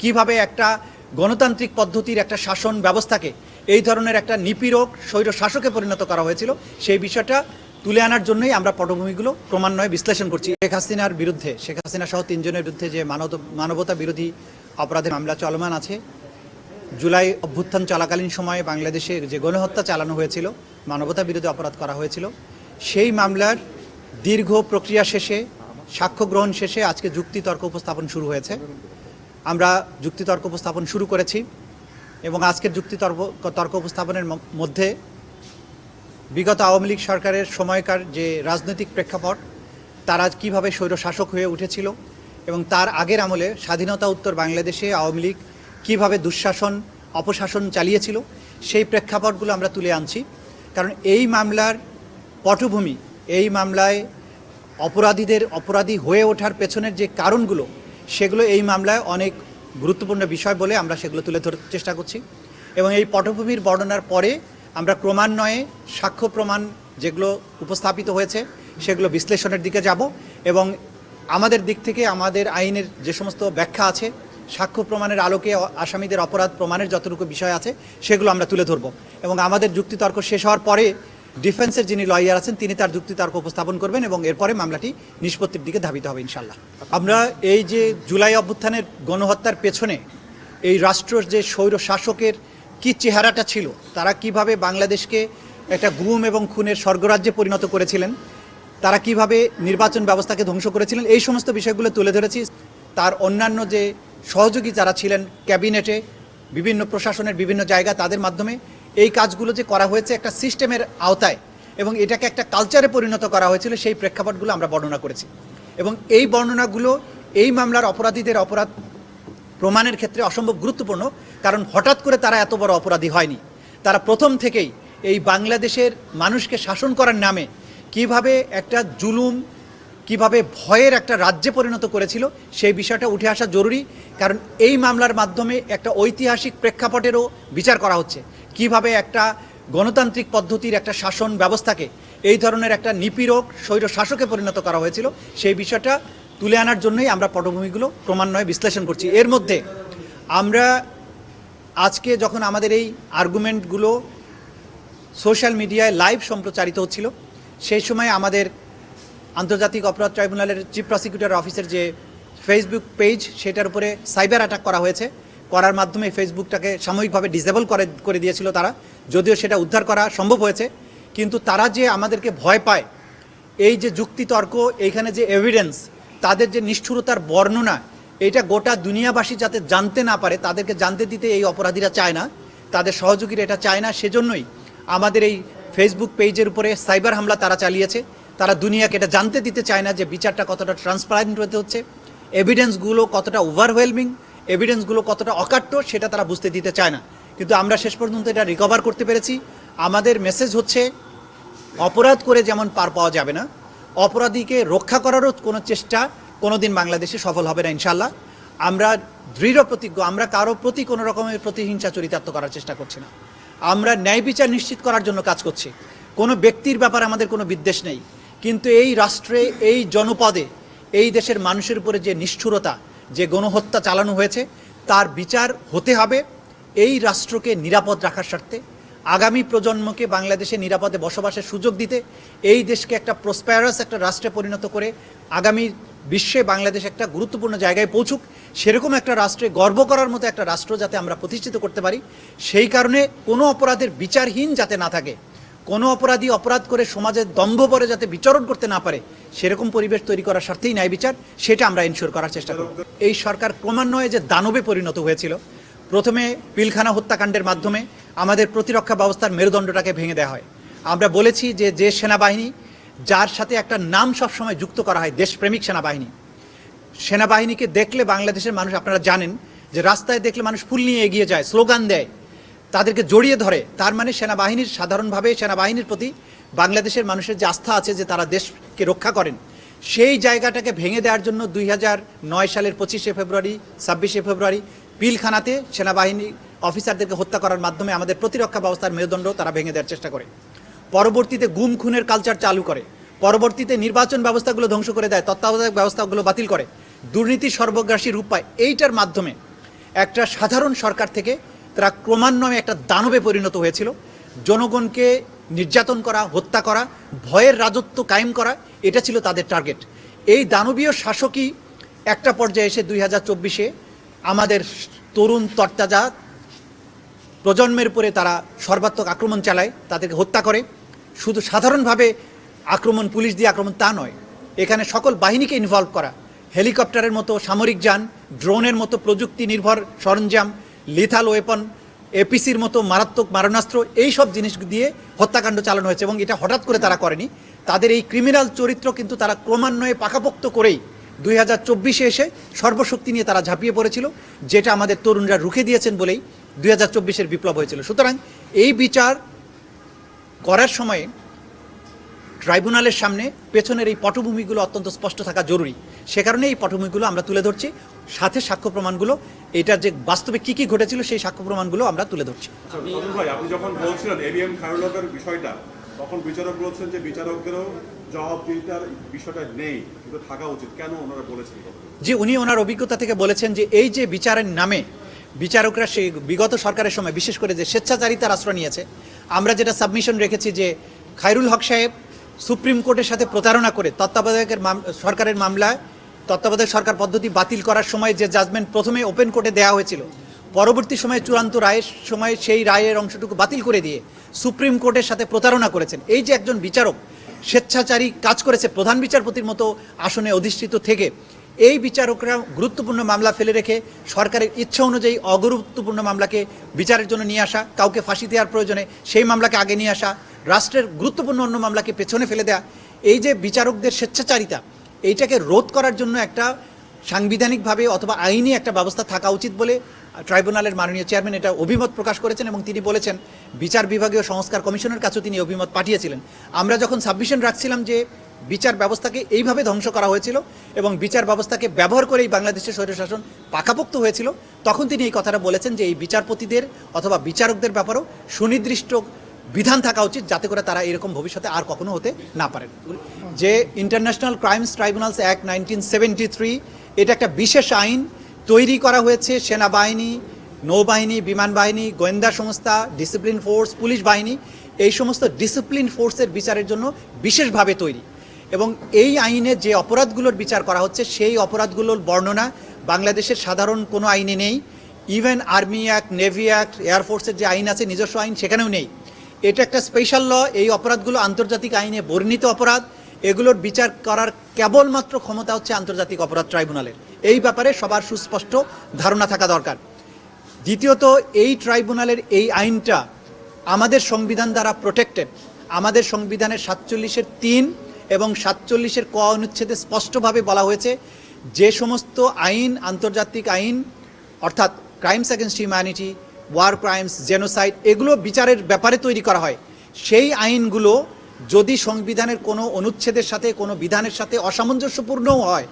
কীভাবে একটা গণতান্ত্রিক পদ্ধতির একটা শাসন ব্যবস্থাকে এই ধরনের একটা নিপীড়ক, স্বৈর শাসকে পরিণত করা হয়েছিল, সেই বিষয়টা তুলে আনার জন্যই আমরা পটভূমিগুলো ক্রমান্বয়ে বিশ্লেষণ করছি। শেখ হাসিনার বিরুদ্ধে, শেখ হাসিনা সহ তিনজনের বিরুদ্ধে যে মানব, মানবতা বিরোধী অপরাধের মামলা চলমান আছে, জুলাই অভ্যুত্থান চলাকালীন সময়ে বাংলাদেশে যে গণহত্যা চালানো হয়েছিল, মানবতা বিরোধী অপরাধ করা হয়েছিল, সেই মামলার দীর্ঘ প্রক্রিয়া শেষে, সাক্ষ্য গ্রহণ শেষে আজকে যুক্তিতর্ক উপস্থাপন শুরু হয়েছে। আমরা যুক্তিতর্ক উপস্থাপন শুরু করেছি এবং আজকের যুক্তিতর্ক, তর্ক উপস্থাপনের মধ্যে বিগত আওয়ামী লীগ সরকারের সময়কার যে রাজনৈতিক প্রেক্ষাপট, তারা কীভাবে স্বৈরশাসক হয়ে উঠেছিল এবং তার আগের আমলে স্বাধীনতা উত্তর বাংলাদেশে আওয়ামী লীগ কীভাবে দুঃশাসন, অপশাসন চালিয়েছিল, সেই প্রেক্ষাপটগুলো আমরা তুলে আনছি। কারণ এই মামলার পটভূমি, এই মামলায় অপরাধীদের, অপরাধী হয়ে ওঠার পেছনের যে কারণগুলো সেগুলো এই মামলায় অনেক গুরুত্বপূর্ণ বিষয় বলে আমরা সেগুলো তুলে ধরার চেষ্টা করছি। এবং এই পটভূমির বর্ণনার পরে আমরা ক্রমান্বয়ে সাক্ষ্য প্রমাণ যেগুলো উপস্থাপিত হয়েছে, সেগুলো বিশ্লেষণের দিকে যাব এবং আমাদের দিক থেকে আমাদের আইনের যে সমস্ত ব্যাখ্যা আছে, সাক্ষ্য প্রমাণের আলোকে আসামিদের অপরাধ প্রমাণের যতটুকু বিষয় আছে, সেগুলো আমরা তুলে ধরব। এবং আমাদের যুক্তিতর্ক শেষ হওয়ার পরে ডিফেন্সের যিনি লয়ার আছেন, তিনি তার যুক্তিতর্ক উপস্থাপন করবেন এবং এরপরে মামলাটি নিষ্পত্তির দিকে ধাবিত হবে ইনশাল্লাহ আমরা এই যে জুলাই অভ্যুত্থানের গণহত্যার পেছনে এই রাষ্ট্রের যে স্বৈর শাসকের কি চেহারাটা ছিল, তারা কীভাবে বাংলাদেশকে একটা গুম এবং খুনের স্বর্গরাজ্যে পরিণত করেছিলেন, তারা কীভাবে নির্বাচন ব্যবস্থাকে ধ্বংস করেছিলেন, এই সমস্ত বিষয়গুলো তুলে ধরেছি। তার অন্যান্য যে সহযোগী যারা ছিলেন ক্যাবিনেটে, বিভিন্ন প্রশাসনের বিভিন্ন জায়গা, তাদের মাধ্যমে এই কাজগুলো যে করা হয়েছে একটা সিস্টেমের আওতায় এবং এটাকে একটা কালচারে পরিণত করা হয়েছিল, সেই প্রেক্ষাপটগুলো আমরা বর্ণনা করেছি। এবং এই বর্ণনাগুলো, এই মামলার অপরাধীদের অপরাধ প্রমাণের ক্ষেত্রে অসম্ভব গুরুত্বপূর্ণ, কারণ হঠাৎ করে তারা এত বড় অপরাধী হয়নি। তারা প্রথম থেকেই এই বাংলাদেশের মানুষকে শাসন করার নামে কীভাবে একটা জুলুম, কীভাবে ভয়ের একটা রাজ্যে পরিণত করেছিল, সেই বিষয়টা উঠে আসা জরুরি, কারণ এই মামলার মাধ্যমে একটা ঐতিহাসিক প্রেক্ষাপটেরও বিচার করা হচ্ছে। কীভাবে একটা গণতান্ত্রিক পদ্ধতির একটা শাসন ব্যবস্থাকে এই ধরনের একটা নিপীড়ক স্বৈর শাসকে পরিণত করা হয়েছিল, সেই বিষয়টা তুলে আনার জন্যই আমরা পটভূমিগুলো ক্রমান্বয়ে বিশ্লেষণ করছি। এর মধ্যে আমরা আজকে যখন আমাদের এই আর্গুমেন্টগুলো সোশ্যাল মিডিয়ায় লাইভ সম্প্রচারিত হচ্ছিল, সেই সময় আমাদের আন্তর্জাতিক অপরাধ ট্রাইব্যুনালের চিফ প্রসিকিউটর অফিসের যে ফেসবুক পেজ সেটার উপরে সাইবার অ্যাটাক করা হয়েছে। করার মাধ্যমে ফেসবুকটাকে সাময়িকভাবে ডিসেবল করে করে দিয়েছিল তারা। যদিও সেটা উদ্ধার করা সম্ভব হয়েছে, কিন্তু তারা যে আমাদেরকে ভয় পায়, এই যে যুক্তিতর্ক, এইখানে যে এভিডেন্স তাদের যে নিষ্ঠুরতার বর্ণনা, এটা গোটা দুনিয়াবাসী যাতে জানতে না পারে, তাদেরকে জানতে দিতে এই অপরাধীরা চায় না। তাদের সহযোগীরা এটা চায় না, সেজন্যই আমাদের এই ফেসবুক পেজের উপরে সাইবার হামলা তারা চালিয়েছে। তারা দুনিয়াকে এটা জানতে দিতে চায় না যে বিচারটা কতটা ট্রান্সপারেন্ট হতে হচ্ছে। এভিডেন্সগুলো কতটা ওভারওয়েলমিং এভিডেন্সগুলো কতটা অকাট্য, সেটা তারা বুঝতে দিতে চায় না। কিন্তু আমরা শেষ পর্যন্ত এটা রিকভার করতে পেরেছি। আমাদের মেসেজ হচ্ছে, অপরাধ করে যেমন পার পাওয়া যাবে না, অপরাধীকে রক্ষা করারও কোনো চেষ্টা কোনোদিন বাংলাদেশে সফল হবে না ইনশাল্লাহ আমরা দৃঢ় প্রতিজ্ঞ, আমরা কারও প্রতি কোনো রকমের প্রতিহিংসা চরিতার্থ করার চেষ্টা করছি না। আমরা ন্যায় বিচার নিশ্চিত করার জন্য কাজ করছি। কোনো ব্যক্তির ব্যাপারে আমাদের কোনো বিদ্বেষ নেই। কিন্তু এই রাষ্ট্রে, এই জনপদে, এই দেশের মানুষের উপরে যে নিষ্ঠুরতা যে গণহত্যা চালানো হয়েছে, তার বিচার হতে হবে। এই রাষ্ট্রকে নিরাপদ রাখার স্বার্থে, আগামী প্রজন্মকে বাংলাদেশে নিরাপদে বসবাসের সুযোগ দিতে, এই দেশকে একটা প্রসপ্যারাস একটা রাষ্ট্রে পরিণত করে আগামী বিশ্বে বাংলাদেশ একটা গুরুত্বপূর্ণ জায়গায় পৌঁছুক। সেরকম একটা রাষ্ট্রে গর্ব করার মতো একটা রাষ্ট্র যাতে আমরা প্রতিষ্ঠিত করতে পারি, সেই কারণে কোনো অপরাধের বিচারহীন যাতে না থাকে। কোনো অপরাধী অপরাধ করে সমাজের দম্ভ পরে যাতে বিচরণ করতে না পারে, সেরকম পরিবেশ তৈরি করার স্বার্থেই ন্যায় বিচার, সেটা আমরা ইনশিওর করার চেষ্টা করব। এই সরকার ক্রমান্বয়ে যে দানবে পরিণত হয়েছিল, প্রথমে পিলখানা হত্যাকাণ্ডের মাধ্যমে আমাদের প্রতিরক্ষা ব্যবস্থার মেরুদণ্ডটাকে ভেঙে দেওয়া হয়। আমরা বলেছি যে যে সেনাবাহিনী, যার সাথে একটা নাম সবসময় যুক্ত করা হয়, দেশপ্রেমিক সেনাবাহিনী। সেনাবাহিনীকে দেখলে বাংলাদেশের মানুষ, আপনারা জানেন যে রাস্তায় দেখলে মানুষ ফুল নিয়ে এগিয়ে যায়, স্লোগান দেয় তাদেরকে জড়িয়ে ধরে, তার মানে সেনাবাহিনীর, সাধারণভাবে সেনাবাহিনীর প্রতি বাংলাদেশের মানুষের যে আস্থা আছে যে তারা দেশকে রক্ষা করেন, সেই জায়গাটাকে ভেঙে দেওয়ার জন্য দুই নয় সালের পঁচিশে ফেব্রুয়ারি, ছাব্বিশে ফেব্রুয়ারি পিলখানাতে সেনাবাহিনী অফিসারদেরকে হত্যা করার মাধ্যমে আমাদের প্রতিরক্ষা ব্যবস্থার মেরুদণ্ড তারা ভেঙে দেওয়ার চেষ্টা করে। পরবর্তীতে গুম খুনের কালচার চালু করে। পরবর্তীতে নির্বাচন ব্যবস্থাগুলো ধ্বংস করে দেয়, তত্ত্বাবধায়ক ব্যবস্থাগুলো বাতিল করে। দুর্নীতি সর্বগ্রাসী রূপ পায়, এইটার মাধ্যমে একটা সাধারণ সরকার থেকে তারা ক্রমান্বয়ে একটা দানবে পরিণত হয়েছিল। জনগণকে নির্যাতন করা, হত্যা করা, ভয়ের রাজত্ব কায়েম করা, এটা ছিল তাদের টার্গেট এই দানবীয় শাসকই একটা পর্যায়ে এসে দুই হাজার চব্বিশে আমাদের তরুণ তরতাজা প্রজন্মের উপরে তারা সর্বাত্মক আক্রমণ চালায়, তাদেরকে হত্যা করে। শুধু সাধারণভাবে আক্রমণ, পুলিশ দিয়ে আক্রমণ তা নয়, এখানে সকল বাহিনীকে ইনভলভ করা। হেলিকপ্টারের মতো সামরিক যান ড্রোনের মতো প্রযুক্তি নির্ভর সরঞ্জাম লিথাল ওয়েপন এপিসির মতো মারাত্মক মারণাস্ত্র, এই সব জিনিস দিয়ে হত্যাকাণ্ড চালানো হয়েছে এবং এটা হঠাৎ করে তারা করেনি। তাদের এই ক্রিমিনাল চরিত্র কিন্তু তারা ক্রমান্বয়ে পাকাপোক্ত করেই দুই হাজার চব্বিশে এসে সর্বশক্তি নিয়ে তারা ঝাঁপিয়ে পড়েছিল, যেটা আমাদের তরুণরা রুখে দিয়েছেন বলেই দুই হাজার চব্বিশের বিপ্লব হয়েছিল। সুতরাং এই বিচার করার সময়ে ট্রাইব্যুনালের সামনে পেছনের এই পটভূমিগুলো অত্যন্ত স্পষ্ট থাকা জরুরি। সে কারণে এই পটভূমিগুলো আমরা তুলে ধরছি। সাথে সাক্ষ্য প্রমাণগুলো এটার যে বাস্তবে কি কি ঘটেছিল সেই সাক্ষ্য প্রমাণগুলো আমরা তুলে ধরছি। আপনি যখন বলছিলেন এলিএম খায়রুল্লাহের বিষয়টা তখন বিচারক বলছেন যে বিচারকদেরও জবাবদিহিতার বিষয়টা নেই কিন্তু থাকা উচিত। কেন ওনারা বলেছেন যে উনি ওনার অভিজ্ঞতা থেকে বলেছেন যে এই যে বিচারের নামে বিচারকরা সেই বিগত সরকারের সময় বিশেষ করে যে স্বেচ্ছাচারিতার আশ্রয় নিয়েছে আমরা যেটা সাবমিশন রেখেছি যে খায়রুল হক সাহেব সুপ্রিম কোর্টের সাথে প্রতারণা করে তত্ত্বাবধায়কের সরকারের মামলায় তত্ত্বাবধায়ক সরকার পদ্ধতি বাতিল করার সময় যে জাজমেন্ট প্রথমে ওপেন কোর্টে দেওয়া হয়েছিল, পরবর্তী সময়ে চূড়ান্ত রায়ের সময় সেই রায়ের অংশটুকু বাতিল করে দিয়ে সুপ্রিম কোর্টের সাথে প্রতারণা করেছেন। এই যে একজন বিচারক স্বেচ্ছাচারী কাজ করেছে প্রধান বিচারপতির মতো আসনে অধিষ্ঠিত থেকে, এই বিচারকরা গুরুত্বপূর্ণ মামলা ফেলে রেখে সরকারের ইচ্ছা অনুযায়ী অগুরুত্বপূর্ণ মামলাকে বিচারের জন্য নিয়ে আসা, কাউকে ফাঁসি দেওয়ার প্রয়োজনে সেই মামলাকে আগে নিয়ে আসা রাষ্ট্রের গুরুত্বপূর্ণ অন্য মামলাকে পেছনে ফেলে দেয়া, এই যে বিচারকদের স্বেচ্ছাচারিতা, এইটাকে রোধ করার জন্য একটা সাংবিধানিকভাবে অথবা আইনি একটা ব্যবস্থা থাকা উচিত বলে ট্রাইব্যুনালের মাননীয় চেয়ারম্যান এটা অভিমত প্রকাশ করেছেন এবং তিনি বলেছেন, বিচার বিভাগীয় সংস্কার কমিশনের কাছেও তিনি অভিমত পাঠিয়েছিলেন। আমরা যখন সাবমিশন রাখছিলাম যে বিচার ব্যবস্থাকে এইভাবে ধ্বংস করা হয়েছিল এবং বিচার ব্যবস্থাকে ব্যবহার করেই বাংলাদেশের স্বৈরশাসন পাকাপোক্ত হয়েছিল, তখন তিনি এই কথাটা বলেছেন যে এই বিচারপতিদের অথবা বিচারকদের ব্যাপারেও সুনির্দিষ্ট বিধান থাকা উচিত যাতে করে তারা এরকম ভবিষ্যতে আর কখনো হতে না পারেন যে international crimes tribunals act nineteen seventy three এটা একটা বিশেষ আইন তৈরি করা হয়েছে সেনাবাহিনী, নৌবাহিনী, বিমান বাহিনী, গোয়েন্দা সংস্থা ডিসিপ্লিন ফোর্স পুলিশ বাহিনী, এই সমস্ত ডিসিপ্লিন ফোর্সের বিচারের জন্য বিশেষভাবে তৈরি। এবং এই আইনে যে অপরাধগুলোর বিচার করা হচ্ছে, সেই অপরাধগুলোর বর্ণনা বাংলাদেশের সাধারণ কোনো আইনে নেই। Even army act navy act এয়ারফোর্সের যে আইন আছে, নিজস্ব আইন সেখানেও নেই। এটা একটা স্পেশাল ল এই অপরাধগুলো আন্তর্জাতিক আইনে বর্ণিত অপরাধ। এগুলোর বিচার করার কেবলমাত্র ক্ষমতা হচ্ছে আন্তর্জাতিক অপরাধ ট্রাইব্যুনালের। এই ব্যাপারে সবার সুস্পষ্ট ধারণা থাকা দরকার। দ্বিতীয়ত, এই ট্রাইব্যুনালের এই আইনটা আমাদের সংবিধান দ্বারা প্রোটেক্টেড আমাদের সংবিধানের সাতচল্লিশের তিন এবং সাতচল্লিশের ক অনুচ্ছেদে স্পষ্টভাবে বলা হয়েছে, যে সমস্ত আইন, আন্তর্জাতিক আইন, অর্থাৎ crimes against humanity war crimes genocide এগুলো বিচারের ব্যাপারে তৈরি করা হয়। সেই আইনগুলো যদি সংবিধানের কোনো অনুচ্ছেদের সাথে, কোনো বিধানের সাথে অসামঞ্জস্যপূর্ণও হয়,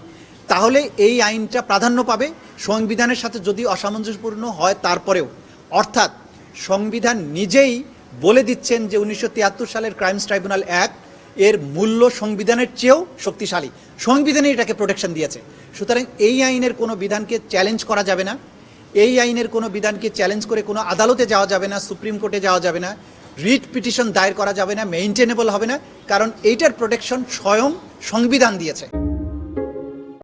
তাহলে এই আইনটা প্রাধান্য পাবে। সংবিধানের সাথে যদি অসামঞ্জস্যপূর্ণ হয়, তারপরেও। অর্থাৎ সংবিধান নিজেই বলে দিচ্ছেন যে উনিশশো তিয়াত্তর সালের ক্রাইমস ট্রাইব্যুনাল অ্যাক্ট এর মূল্য সংবিধানের চেয়েও শক্তিশালী। সংবিধানে এটাকে প্রোটেকশন দিয়েছে। সুতরাং এই আইনের কোনো বিধানকে চ্যালেঞ্জ করা যাবে না। এই আইনের কোনো বিধানকে চ্যালেঞ্জ করে কোনো আদালতে যাওয়া যাবে না, সুপ্রিম কোর্টে যাওয়া যাবে না রিট পিটিশন দায়ের করা যাবে না মেইনটেনেবল হবে না, কারণ এইটার প্রোটেকশন স্বয়ং সংবিধান দিয়েছে।